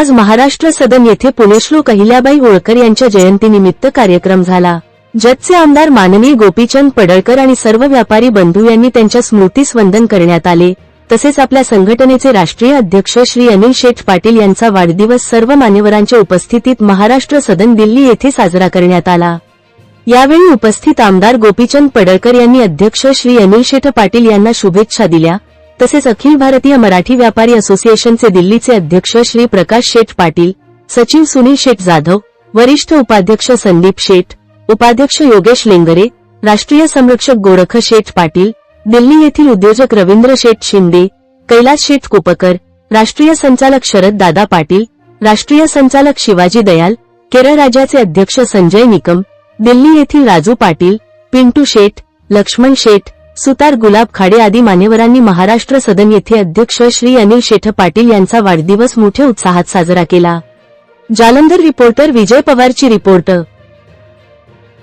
आज महाराष्ट्र सदन येथे पुण्यश्लोक अहिल्याबाई होळकर यांच्या जयंतीनिमित्त कार्यक्रम झाला. जतचे आमदार माननीय गोपीचंद पडळकर आणि सर्व व्यापारी बंधू यांनी त्यांच्या स्मृतीस वंदन करण्यात आले. तसेच आपल्या संघटनेचे राष्ट्रीय अध्यक्ष श्री अनिल शेठ पाटील यांचा वाढदिवस सर्व मान्यवरांच्या उपस्थितीत महाराष्ट्र सदन दिल्ली येथे साजरा करण्यात आला. यावेळी उपस्थित आमदार गोपीचंद पडळकर यांनी अध्यक्ष श्री अनिल शेठ पाटील यांना शुभेच्छा दिल्या. तसेच अखिल भारतीय मराठी व्यापारी असोसिएशनचे दिल्लीचे अध्यक्ष श्री प्रकाश शेठ पाटील सचिव सुनील शेठ जाधव वरिष्ठ उपाध्यक्ष संदीप शेठ उपाध्यक्ष योगेश लेंगरे राष्ट्रीय संरक्षक गोरख शेठ पाटील दिल्ली येथील उद्योजक रवींद्र शेठ शिंदे कैलास शेठ कुपकर राष्ट्रीय संचालक शरद दादा पाटील राष्ट्रीय संचालक शिवाजी दयाल केरळ राज्याचे अध्यक्ष संजय निकम दिल्ली येथील राजू पाटील पिंटू शेठ लक्ष्मण शेठ सुतार गुलाब खाडे आदी मान्यवरांनी महाराष्ट्र सदन येथे अध्यक्ष श्री अनिल शेठ पाटील यांचा वाढदिवस मोठ्या उत्साहात साजरा केला. जालंधर रिपोर्टर विजय पवारची रिपोर्ट